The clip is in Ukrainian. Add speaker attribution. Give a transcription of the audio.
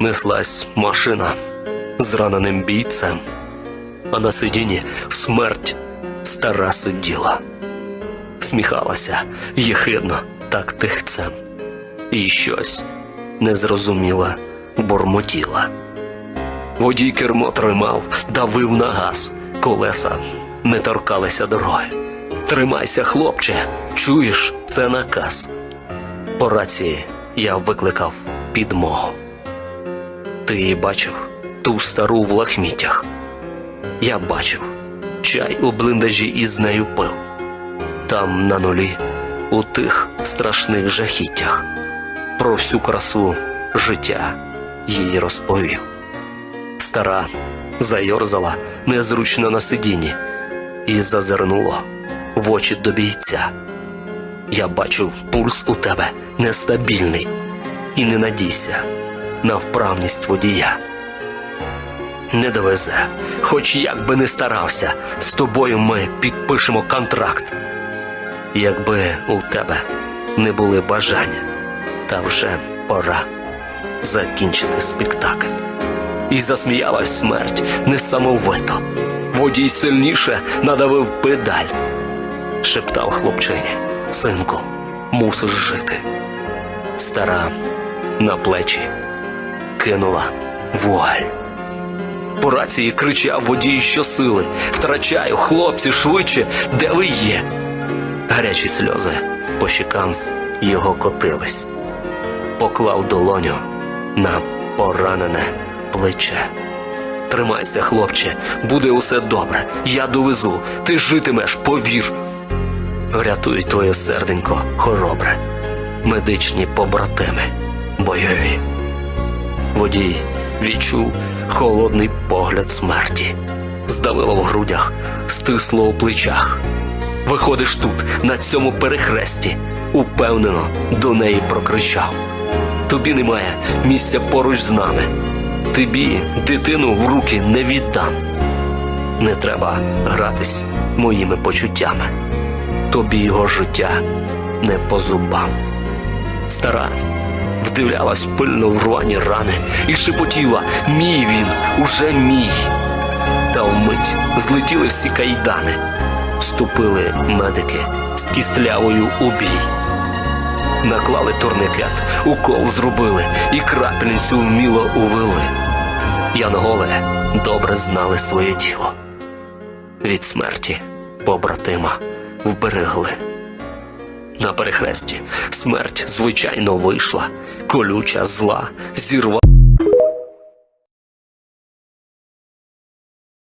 Speaker 1: неслась машина з раненим бійцем, а на сидінні смерть стара сиділа, сміхалася єхидно так тихцем, і щось незрозуміле бурмотіла. Водій кермо тримав, давив на газ, колеса не торкалися дороги. Тримайся, хлопче, чуєш, це наказ. По рації я викликав підмогу. Ти її бачив ту стару в лахмітях. Я бачив чай у блиндажі із нею пив. Там на нулі, у тих страшних жахіттях, про всю красу життя їй розповів. Стара зайорзала незручно на сидінні і зазирнуло в очі до бійця. Я бачу, пульс у тебе нестабільний, і не надійся на вправність водія. Не довезе, хоч як би не старався, з тобою ми підпишемо контракт. Якби у тебе не були бажання, та вже пора закінчити спектакль. І засміялась смерть несамовито. Водій сильніше надавив педаль. Шептав хлопчині, синку, мусиш жити. Стара на плечі кинула вуаль. По рації кричав водій щосили. Втрачаю, хлопці, швидше, де ви є? Гарячі сльози по щекам його котились. Поклав долоню на поранене плече. Тримайся, хлопче, буде усе добре. Я довезу, ти житимеш, повір. Врятуй твоє серденько, хоробре, медичні побратими, бойові. Водій відчув холодний погляд смерті. Здавило в грудях, стисло у плечах. Виходиш тут, на цьому перехресті, упевнено до неї прокричав. Тобі немає місця поруч з нами. Тобі дитину в руки не віддам. Не треба гратись моїми почуттями. Тобі його життя не по зубам. Стара вдивлялась пильно в рвані рани і шепотіла Мій він, уже мій. Та вмить злетіли всі кайдани, вступили медики з кістлявою у бій. Наклали турникет, укол зробили і крапельницю вміло увели. Янголи добре знали своє тіло. Від смерті побратима вберегли. На перехресті смерть звичайно вийшла, колюча зла, зірвала.